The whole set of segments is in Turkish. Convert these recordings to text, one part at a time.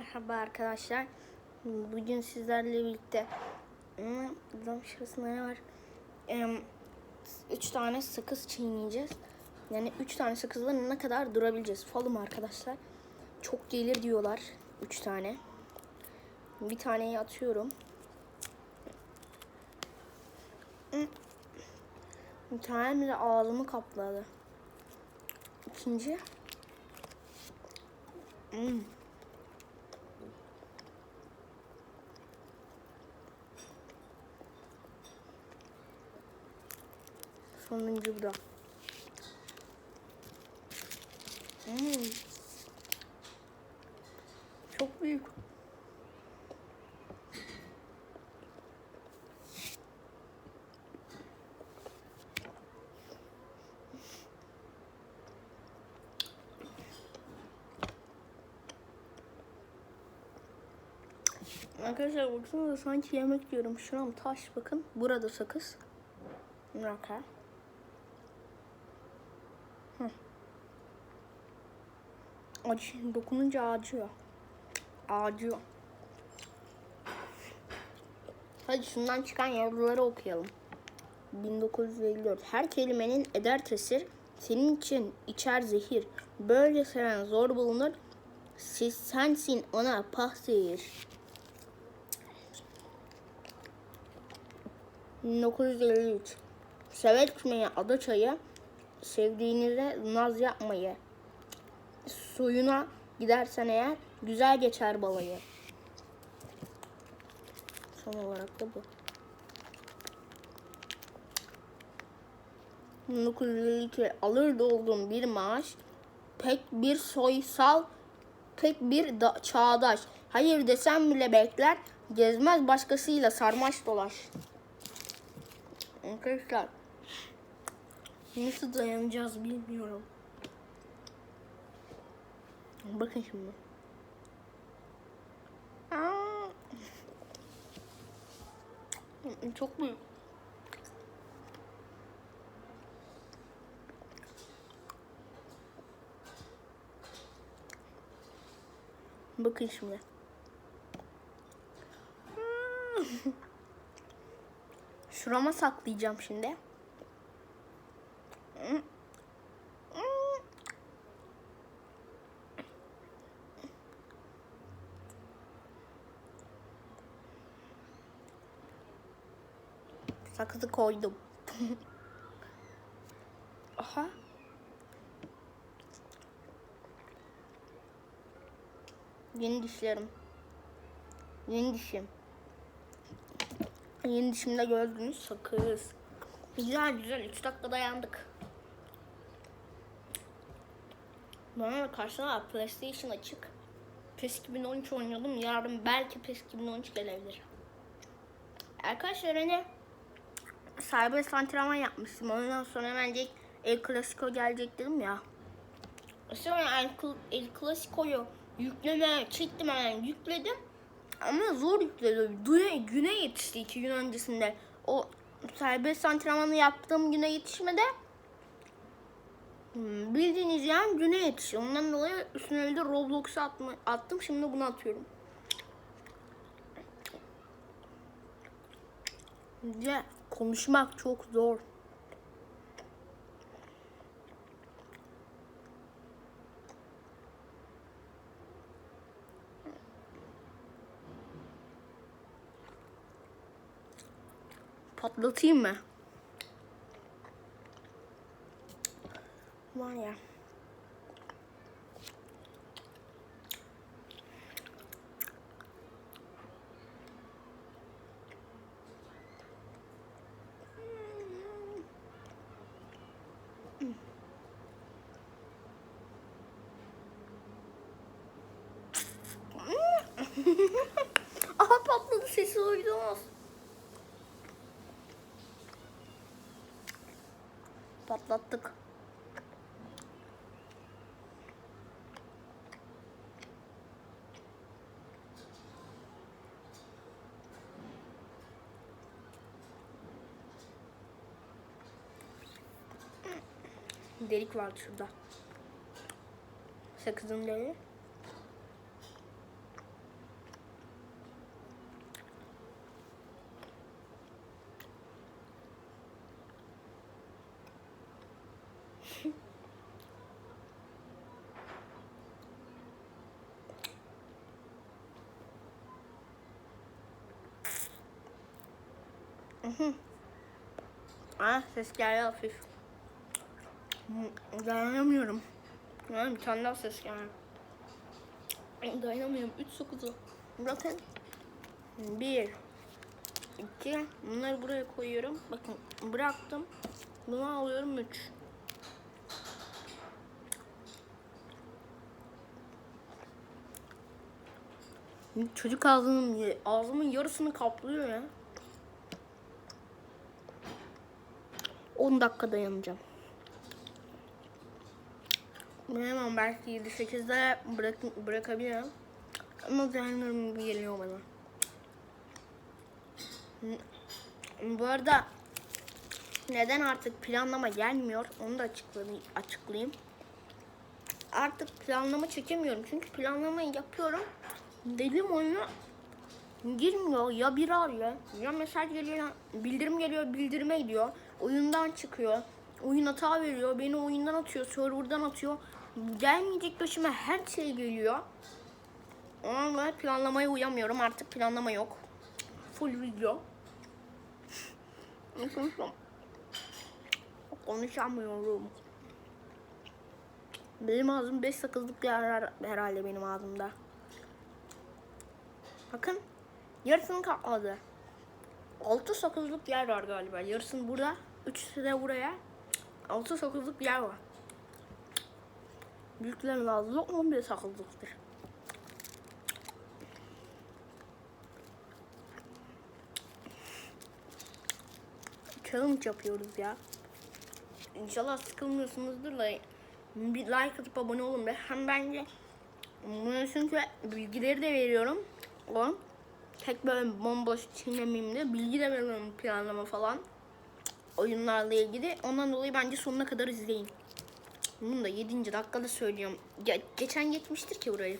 Merhaba arkadaşlar. Bugün sizlerle birlikte hmm, buradan şurasında ne var? Üç tane sakız çiğneyeceğiz. Yani üç tane sakızla ne kadar durabileceğiz? Falım arkadaşlar. Çok gelir diyorlar. Üç tane. Bir taneyi atıyorum. Hmm. Bir tane de ağzımı kapladı. İkinci. Hmm. Sonuncu bu da. Hmm. Çok büyük. Arkadaşlar baksanıza sanki yemek yiyorum. Şuram taş bakın. Burada sakız. Raka. Acı, dokununca acıyor. Acıyor. Hadi şundan çıkan yazıları okuyalım. 1954. Her kelimenin eder tesir, senin için içer zehir. Böyle seven zor bulunur. Siz sensin ona pah zehir. 1953. Sever içmeyi ada çayı, sevdiğinize naz yapmayı. Suyuna gidersen eğer güzel geçer balayı. Son olarak da bu. 1952 alır olduğum bir maaş pek bir soysal pek bir da- çağdaş hayır desem bile bekler gezmez başkasıyla sarmaş dolaş. Arkadaşlar nasıl dayanacağız bilmiyorum. Bakın şimdi. Aa! Çok büyük. Bakın şimdi. Şurama saklayacağım şimdi. Sakızı koydum. Aha. Yeni dişlerim. Yeni dişim. Yeni dişimde gördüğünüz sakız. Güzel güzel 3 dakika dayandık. Bana da karşıda PlayStation açık. PES 2013 oynuyordum. Yarın belki PES 2013 gelebilir. Arkadaşlar hani serbest antrenman yapmıştım. Ondan sonra bence El Clasico gelecek dedim ya. Sonra El, El Clasico'yu yükleme çektim hemen yükledim. Ama zor yükledi. Güne, güne yetişti iki gün öncesinde. O serbest antrenmanı yaptığım güne yetişmedi. Hmm, Bildiğiniz yani güne yetişiyor. Ondan dolayı üstüne de Roblox'a attım. Şimdi bunu atıyorum. Ya konuşmak çok zor. Patlatayım mı? Var ya. Aha duydunuz. Patlattık. Delik var şurada. Sakızın deliği. ah ses geldi hafif. Dayanamıyorum. Yani bir tane daha ses geldi. Dayanamıyorum. 3 sokuzu. Bakın. 1 2 Bunları buraya koyuyorum. Bakın bıraktım. Bunu alıyorum 3. Çocuk ağzının ağzımın yarısını kaplıyor ya. 10 dakika dayanacağım. Bilemem belki 7-8'de bırak, bırakabilirim. Ama dayanırım gibi geliyor bana. Bu arada neden artık planlama gelmiyor onu da açıklayayım. Artık planlama çekemiyorum çünkü planlamayı yapıyorum. Dedim oyuna girmiyor. Ya biri arıyor ya. Mesaj geliyor bildirim geliyor bildirime gidiyor. Oyundan çıkıyor. Oyun hata veriyor. Beni oyundan atıyor serverdan atıyor. Gelmeyecek başıma her şey geliyor. Ama planlamaya uyamıyorum. Artık planlama yok. Full video. Konuşamıyorum. Benim ağzım 5 sakızlık yer herhalde benim ağzımda Bakın yarısını kapladı. 6 sakızlık yer var galiba. Yarısını burada, üçü de buraya. 6 sakızlık yer var. Büyüklerin ağzı 11 sakızlıktır. Challenge yapıyoruz ya. İnşallah sıkılmıyorsunuzdur da bir like atıp abone olun be. Hem bence bunu çünkü bilgileri de veriyorum. O tek böyle bomboş çiğnemeyeyim bilgi de veriyorum planlama falan. Oyunlarla ilgili. Ondan dolayı bence sonuna kadar izleyin. Bunu da 7. dakikada söylüyorum. Ge- geçen geçmiştir ki burayı.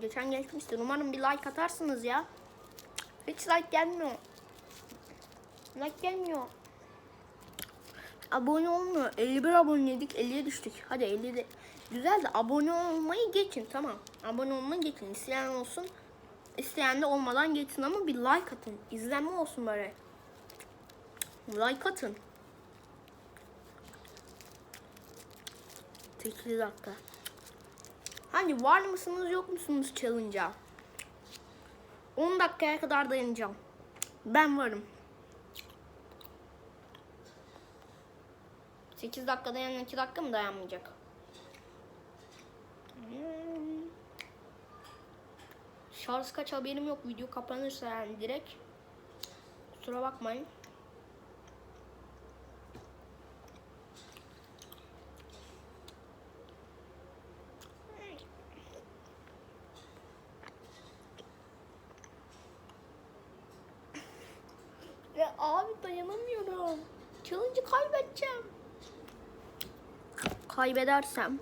Geçen geçmiştir. Umarım bir like atarsınız ya. Hiç like gelmiyor. Like gelmiyor. Abone olmuyor. 51 aboneydik 50'ye düştük. Hadi 50 de. Güzel de abone olmayı geçin tamam. Abone olmayı geçin. İsteyen olsun. İsteyen de olmadan geçsin ama bir like atın. İzlenme olsun böyle. Like atın. 8 dakika. Hani var mısınız yok musunuz challenge'a? 10 dakikaya kadar dayanacağım. Ben varım. 8 dakika dayanan 2 dakika mı dayanmayacak? Hmm. Şarj kaç haberim yok. Video kapanırsa yani direkt. Kusura bakmayın. Ya abi dayanamıyorum. Challenge'ı kaybedeceğim. Kaybedersem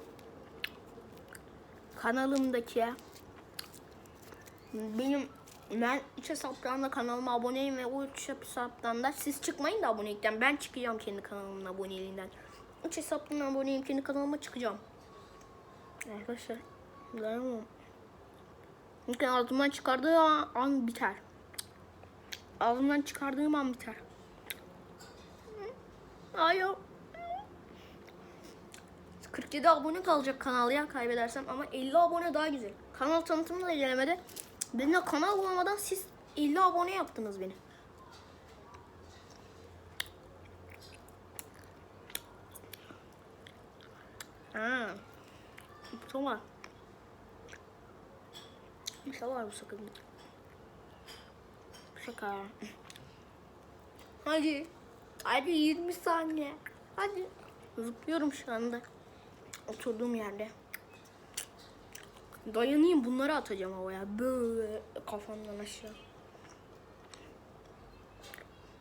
kanalımdaki benim ben üç hesaptan da kanalıma aboneyim ve o üç hesaptan da siz çıkmayın da abonelikten. Ben çıkacağım kendi kanalımın aboneliğinden. Üç hesaptan aboneyim kendi kanalıma çıkacağım. Arkadaşlar dayanamam. Çünkü ağzımdan çıkardığı an, biter. Ağzımdan çıkardığım an biter. Hayır. 47 abone kalacak kanal ya kaybedersem ama 50 abone daha güzel. Kanal tanıtımı da gelemedi. De kanal bulamadan siz 50 abone yaptınız beni. Ha. Tamam. İnşallah bu sakın. Şaka. Hadi. Hadi 20 saniye. Hadi. Zıplıyorum şu anda. Oturduğum yerde. Dayanayım bunları atacağım havaya. Böyle kafamdan aşağı.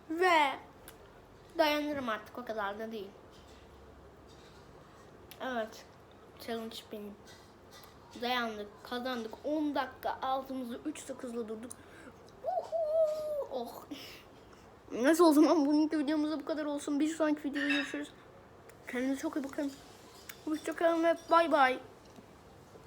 Ve dayanırım artık o kadar da değil. Evet. Challenge benim. Dayandık, kazandık. 10 dakika altımızı 3 sakızla durduk. Uhu! Oh. Neyse o zaman bugünkü videomuzda bu kadar olsun. Bir sonraki videoda görüşürüz. Kendinize çok iyi bakın. Hoşçakalın ve bay bay.